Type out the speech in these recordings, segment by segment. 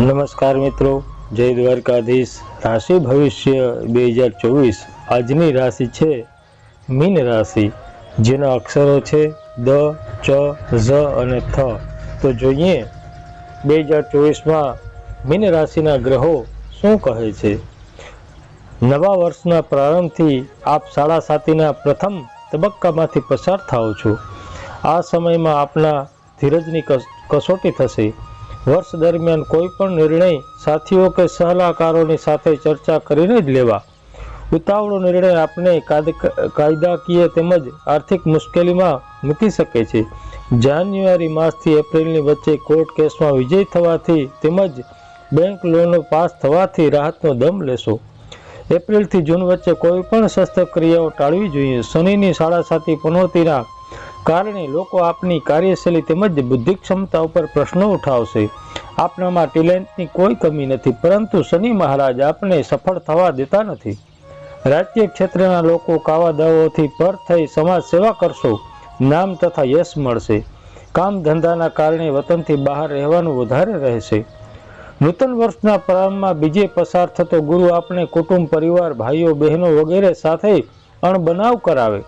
નમસ્કાર મિત્રો. જય દ્વારકાધીશ. રાશિ ભવિષ્ય બે હજાર ચોવીસ આજની રાશિ છે મીન રાશિ, જેના અક્ષરો છે દ, ચ, ઝ અને થ. તો જોઈએ બે હજાર ચોવીસમાં મીન રાશિના ગ્રહો શું કહે છે? નવા વર્ષના પ્રારંભથી આપ સાડા સાતીના પ્રથમ તબક્કામાંથી પસાર થાઓ છો. આ સમયમાં આપના ધીરજની કસ- કસોટી થશે. વર્ષ દરમિયાન કોઈ પણ નિર્ણય સાથીઓ કે સલાહકારોની સાથે ચર્ચા કરીને જ લેવા. ઉતાવળો નિર્ણય આપને કાયદ- કાયદાકીય તેમજ આર્થિક મુશ્કેલીમાં મૂકી શકે છે. જાન્યુઆરી માસથી એપ્રિલની વચ્ચે કોર્ટ કેસમાં વિજય થવાથી તેમજ બેંક લોનો પાસ થવાથી રાહતનો દમ લેશો. એપ્રિલથી જૂન વચ્ચે કોઈ પણ શસ્ત્રક્રિયાઓ ટાળવી જોઈએ. શનિની સાડા સાતી પનોતીના કારણે લોકો આપની કાર્યશૈલી તેમજ બુદ્ધિ ક્ષમતા ઉપર પ્રશ્નો ઉઠાવશે. આપનામાં ટેલેન્ટની કોઈ કમી નથી, પરંતુ શનિ મહારાજ આપને સફળ થવા દેતા નથી. રાજકીય ક્ષેત્રના લોકો કાવા દાવાઓથી પર થઈ સમાજ સેવા કરશો, નામ તથા યશ મળશે. કામ ધંધાના કારણે વતનથી બહાર રહેવાનું વધારે રહેશે. નૂતન વર્ષના પ્રારંભમાં બીજે પસાર થતો ગુરુ આપણે કુટુંબ, પરિવાર, ભાઈઓ, બહેનો વગેરે સાથે અણબનાવ કરાવે.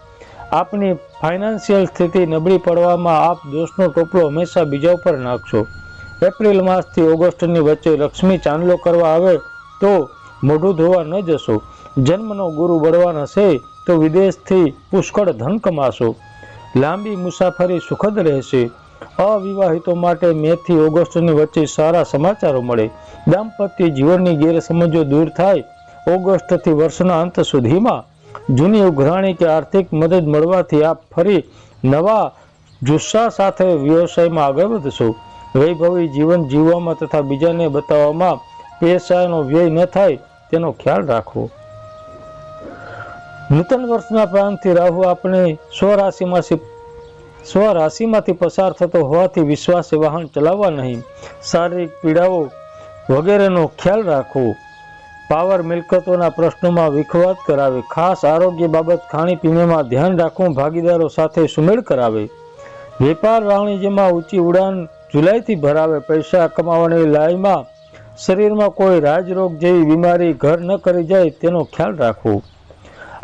આપની ફાઇનાન્શિયલ સ્થિતિ નબળી પડવામાં આપ દોષનો ટોપલો હંમેશા બીજા ઉપર નાખશો. એપ્રિલ માસથી ઓગસ્ટની વચ્ચે લક્ષ્મી ચાંદલો કરવા આવે તો મોઢું ધોવા ન જશો. જન્મનો ગુરુ બળવાન હશે તો વિદેશથી પુષ્કળ ધન કમાશો. લાંબી મુસાફરી સુખદ રહેશે. અવિવાહિતો માટે મેથી ઓગસ્ટની વચ્ચે સારા સમાચારો મળે. દાંપત્ય જીવનની ગેરસમજો દૂર થાય. ઓગસ્ટથી વર્ષના અંત સુધીમાં જૂની ઉઘરાણી કે આર્થિક મદદ મળવાથી આપ ફરી નવા જુસ્સા સાથે વ્યવસાયમાં આગળ વધશો. વૈભવી જીવન જીવવામાં તથા બીજાને બતાવવામાં પૈસાનો વ્યય ન થાય તેનો ખ્યાલ રાખવો. નૂતન વર્ષના પ્રાંતથી રાહુ આપણે સ્વરાશિમાંથી સ્વરાશિમાંથી પસાર થતો હોવાથી વિશ્વાસે વાહન ચલાવવા નહીં. શારીરિક પીડાઓ વગેરેનો ખ્યાલ રાખવો. પાવર મિલકતોના પ્રશ્નોમાં વિખવાદ કરાવે. ખાસ આરોગ્ય બાબત ખાણીપીણીમાં ધ્યાન રાખવું ભાગીદારો સાથે સુમેળ કરાવે. વેપાર વાણિજ્યમાં ઊંચી ઉડાન જુલાઈથી ભરાવે. પૈસા કમાવાની લાઈમાં શરીરમાં કોઈ રાજરોગ જેવી બીમારી ઘર ન કરી જાય તેનો ખ્યાલ રાખવો.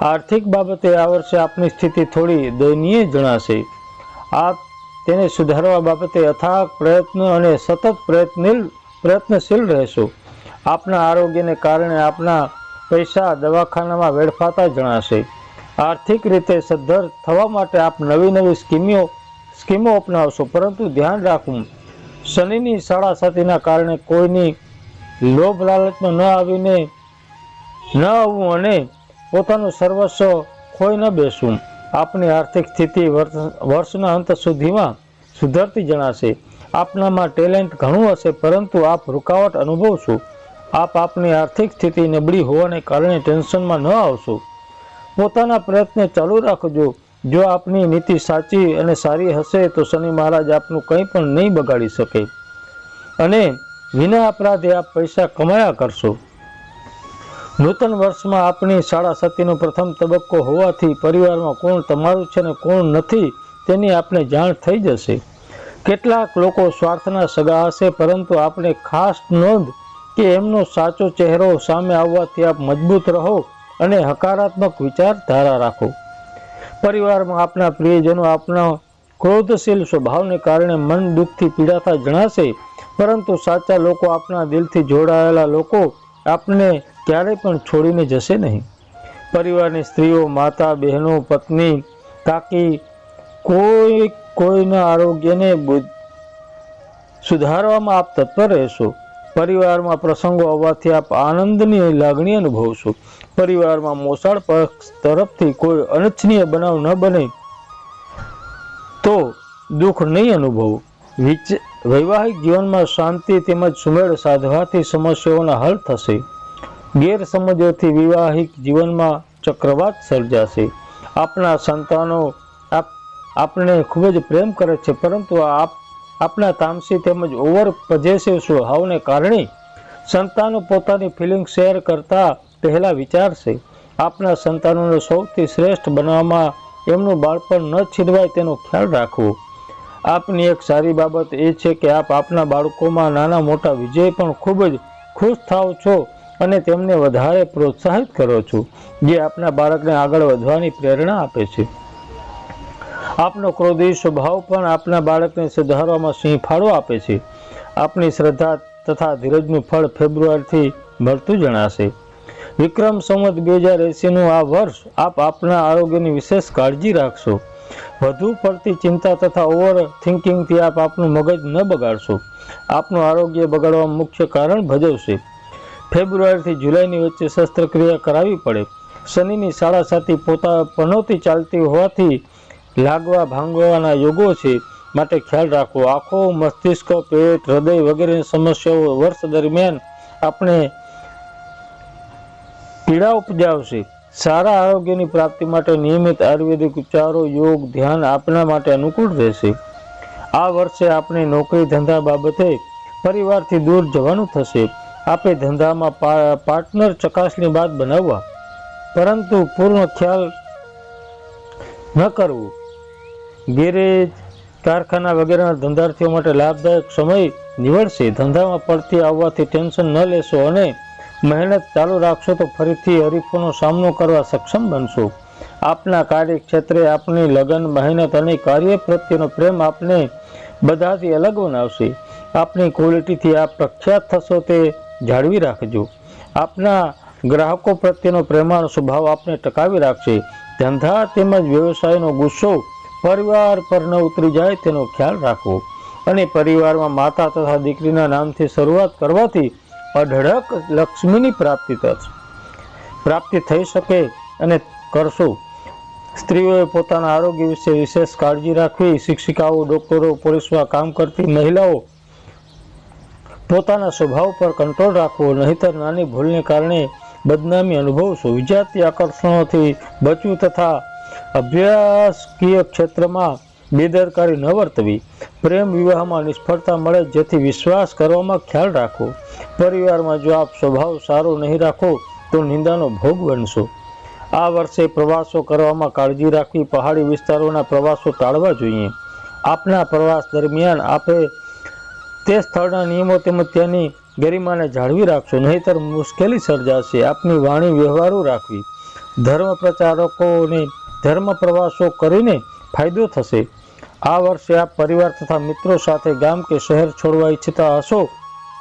આર્થિક બાબતે આ વર્ષે આપની સ્થિતિ થોડી દયનીય જણાશે. આપ તેને સુધારવા બાબતે અથાગ પ્રયત્ન અને સતત પ્રયત્નિલ પ્રયત્નશીલ રહેશો. આપના આરોગ્યને કારણે આપના પૈસા દવાખાનામાં વેડફાતા જણાશે. આર્થિક રીતે સદ્ધર થવા માટે આપ નવી નવી સ્કીમો સ્કીમો અપનાવશો, પરંતુ ધ્યાન રાખવું. શનિની સાડા સાતીના કારણે કોઈની લોભ લાલચમાં ન આવીને ન આવવું અને પોતાનું સર્વસ્વ ખોઈ ન બેસવું. આપની આર્થિક સ્થિતિ વર્ષ- વર્ષના અંત સુધીમાં સુધરતી જણાશે. આપનામાં ટેલેન્ટ ઘણું હશે, પરંતુ આપ રૂકાવટ અનુભવશો. આપ આપની આર્થિક સ્થિતિ નબળી હોવાને કારણે ટેન્શનમાં ન આવશો. પોતાના પ્રયત્ન ચાલુ રાખજો. જો આપની નીતિ સાચી અને સારી હશે તો શનિ મહારાજ આપનું કંઈ પણ નહીં બગાડી શકે. અને વિના અપરાધે આપ પૈસા કમાયા કરશો. નૂતન વર્ષમાં આપણી શાળા સતીનો પ્રથમ તબક્કો હોવાથી પરિવારમાં કોણ તમારું છે ને કોણ નથી તેની આપને જાણ થઈ જશે. કેટલાક લોકો સ્વાર્થના સગા હશે, પરંતુ આપણે ખાસ નોંધ કે એમનો સાચો ચહેરો સામે આવવાથી આપ મજબૂત રહો અને હકારાત્મક વિચારધારા રાખો. પરિવારમાં આપના પ્રિયજનો આપના ક્રોધશીલ સ્વભાવને કારણે મન દુઃખથી પીડાતા જણાશે, પરંતુ સાચા લોકો આપના દિલથી જોડાયેલા લોકો આપને ક્યારેય પણ છોડીને જશે નહીં. પરિવારની સ્ત્રીઓ, માતા, બહેનો, પત્ની, કાકી, કોઈ કોઈના આરોગ્યને સુધારવામાં આપ તત્પર રહેશો. પરિવારમાં પ્રસંગો આવવાથી આપ આનંદની લાગણી અનુભવશો. પરિવારમાં મોસાળ પક્ષ તરફથી કોઈ અનિચ્છનીય બનાવ ન બને તો દુઃખ નહીં અનુભવો. વૈવાહિક જીવનમાં શાંતિ તેમજ સુમેળ સાધવાથી સમસ્યાઓના હલ થશે. ગેરસમજોથી વિવાહિક જીવનમાં ચક્રવાત સર્જાશે. આપના સંતાનો આપ આપને ખૂબ જ પ્રેમ કરે છે, પરંતુ આપ આપના તામસી તેમજ ઓવર પજેસિવ સ્વભાવને કારણે સંતાનો પોતાની ફિલિંગ શેર કરતા પહેલા વિચારશે. આપના સંતાનોને સૌથી શ્રેષ્ઠ બનાવવામાં એમનું બાળપણ ન છીનવાય તેનો ખ્યાલ રાખવો આપની એક સારી બાબત એ છે કે આપ આપના બાળકોમાં નાના મોટા વિજય પણ ખૂબ જ ખુશ થાવ છો અને તેમને વધારે પ્રોત્સાહિત કરો છો, જે આપના બાળકને આગળ વધવાની પ્રેરણા આપે છે. આપનો ક્રોધી સ્વભાવ પણ આપના બાળકને સુધારવામાં સિંહ ફાળો આપે છે. આપની શ્રદ્ધા તથા ધીરજનું ફળ ફેબ્રુઆરીથી મળતું જણાશે. વિક્રમ સંવત બે હજાર એંસીનું આ વર્ષ આપ આપના આરોગ્યની વિશેષ કાળજી રાખશો. વધુ પડતી ચિંતા તથા ઓવર થિંકિંગથી આપ આપનું મગજ ન બગાડશો. આપનું આરોગ્ય બગાડવાનું મુખ્ય કારણ ભજવશે. ફેબ્રુઆરીથી જુલાઈની વચ્ચે શસ્ત્રક્રિયા કરાવવી પડે. શનિની સાડા સાતી પોતા પનોતી ચાલતી હોવાથી લાગવા ભાંગવાના યોગો છે. માટે ખ્યાલ રાખવો આંખો, મસ્તિષ્ક, પેટ, હૃદય વગેરેની સમસ્યાઓ વર્ષ દરમિયાન આપણે પીડા ઉપજાવશે. સારા આરોગ્યની પ્રાપ્તિ માટે નિયમિત આયુર્વેદિક ઉપચારો, યોગ, ધ્યાન આપના માટે અનુકૂળ રહેશે. આ વર્ષે આપણે નોકરી ધંધા બાબતે પરિવારથી દૂર જવાનું થશે. આપે ધંધામાં પાર્ટનર ચકાસણી બાદ બનાવવા. પરંતુ પૂર્ણ ખ્યાલ ન કરવું. ગેરેજ, કારખાના વગેરેના ધંધાર્થીઓ માટે લાભદાયક સમય નીવડશે. ધંધામાં પડતી આવવાથી ટેન્શન ન લેશો અને મહેનત ચાલુ રાખશો તો ફરીથી હરીફોનો સામનો કરવા સક્ષમ બનશો. આપના કાર્યક્ષેત્રે આપની લગન, મહેનત અને કાર્ય પ્રત્યેનો પ્રેમ આપને બધાથી અલગ બનાવશે. આપની ક્વોલિટીથી આપ પ્રખ્યાત થશો તે જાળવી રાખજો. આપના ગ્રાહકો પ્રત્યેનો પ્રેમાળ સ્વભાવ આપને ટકાવી રાખશે. ધંધા તેમજ વ્યવસાયનો ગુસ્સો પરિવાર પર ન ઉતરી જાય તેનો ખ્યાલ રાખવો. અને પરિવારમાં માતા તથા દીકરીના નામથી શરૂઆત કરવાથી અઢળક લક્ષ્મીની પ્રાપ્તિ થશે. પ્રાપ્તિ થઈ શકે અને કરશો. સ્ત્રીઓએ પોતાના આરોગ્ય વિશે વિશેષ કાળજી રાખવી. શિક્ષિકાઓ, ડોક્ટરો, પોલીસમાં કામ કરતી મહિલાઓ પોતાના સ્વભાવ પર કંટ્રોલ રાખવો. નહીતર નાની ભૂલને કારણે બદનામી અનુભવશો. વિજાતી આકર્ષણોથી બચવું તથા અભ્યાસકીય ક્ષેત્રમાં બેદરકારી ન વર્તવી. પ્રેમ વિવાહમાં નિષ્ફળતા મળે જેથી વિશ્વાસ કરવામાં ખ્યાલ રાખવો પરિવારમાં જો આપ સ્વભાવ સારો નહીં રાખો, તો નિંદાનો ભોગ બનશો. આ વર્ષે પ્રવાસો કરવામાં કાળજી રાખવી, પહાડી વિસ્તારોના પ્રવાસો ટાળવા જોઈએ. આપના પ્રવાસ દરમિયાન આપે તે સ્થળના નિયમો તેમજ ત્યાંની ગરિમાને જાળવી રાખશો, નહીંતર મુશ્કેલી સર્જાશે. આપની વાણી વ્યવહારો રાખવી. ધર્મ પ્રચારકોને ધર્મ પ્રવાસો કરીને ફાયદો થશે. આ વર્ષે આપ પરિવાર તથા મિત્રો સાથે ગામ કે શહેર છોડવા ઈચ્છતા હશો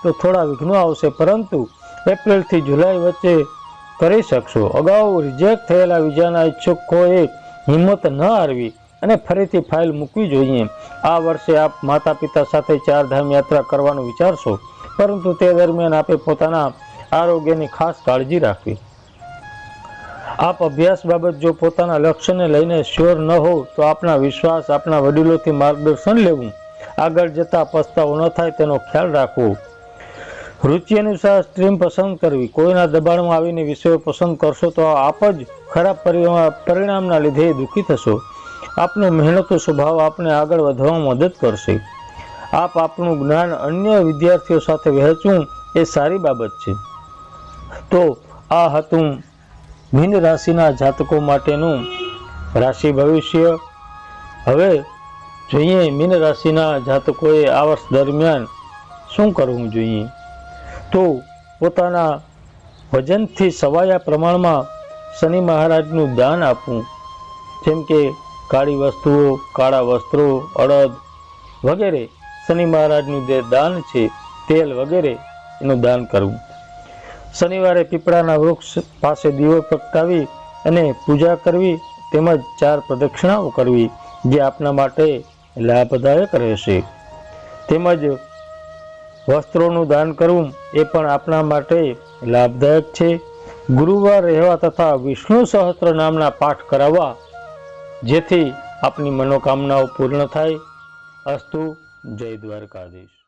તો થોડા વિઘ્નો આવશે, પરંતુ એપ્રિલથી જુલાઈ વચ્ચે કરી શકશો. અગાઉ રિજેક્ટ થયેલા વિઝાના ઈચ્છુકોએ હિંમત ન હારવી અને ફરીથી ફાઇલ મૂકવી જોઈએ. આ વર્ષે આપ માતા પિતા સાથે ચારધામ યાત્રા કરવાનું વિચારશો, પરંતુ તે દરમિયાન આપે પોતાના આરોગ્યની ખાસ કાળજી રાખવી. આપ અભ્યાસ બાબત જો પોતાના લક્ષ્યને લઈને શ્યોર ન હોવ, તો આપના વિશ્વાસ આપના વડીલોથી માર્ગદર્શન લેવું. આગળ જતા પસ્તાવો ન થાય તેનો ખ્યાલ રાખવો. રુચિ અનુસાર સ્ટ્રીમ પસંદ કરવી. કોઈના દબાણમાં આવીને વિષયો પસંદ કરશો તો આપ જ ખરાબ પરિણા- પરિણામના લીધે દુઃખી થશો. આપનો મહેનતો સ્વભાવ આપને આગળ વધવામાં મદદ કરશે. આપ આપનું જ્ઞાન અન્ય વિદ્યાર્થીઓ સાથે વહેંચવું એ સારી બાબત છે. તો આ હતું મીન રાશિના જાતકો માટેનું રાશિ ભવિષ્ય. હવે જોઈએ મીન રાશિના જાતકોએ આ વર્ષ દરમિયાન શું કરવું જોઈએ? તો પોતાના વજનથી સવાયા પ્રમાણમાં શનિ મહારાજનું દાન આપવું. જેમ કે કાળી વસ્તુઓ, કાળા વસ્ત્રો, અડદ વગેરે શનિ મહારાજનું જે દાન છે તેલ વગેરે એનું દાન કરવું. શનિવારે પીપળાના વૃક્ષ પાસે દીવો પ્રગટાવી અને પૂજા કરવી તેમજ ચાર પ્રદક્ષિણાઓ કરવી, જે આપના માટે લાભદાયક રહેશે. તેમજ વસ્ત્રોનું દાન કરવું એ પણ આપના માટે લાભદાયક છે. ગુરુવાર રહેવા તથા વિષ્ણુ સહસ્ત્ર નામના પાઠ કરાવવા, જેથી આપની મનોકામનાઓ પૂર્ણ થાય. અસ્તુ જય દ્વારકાધીશ.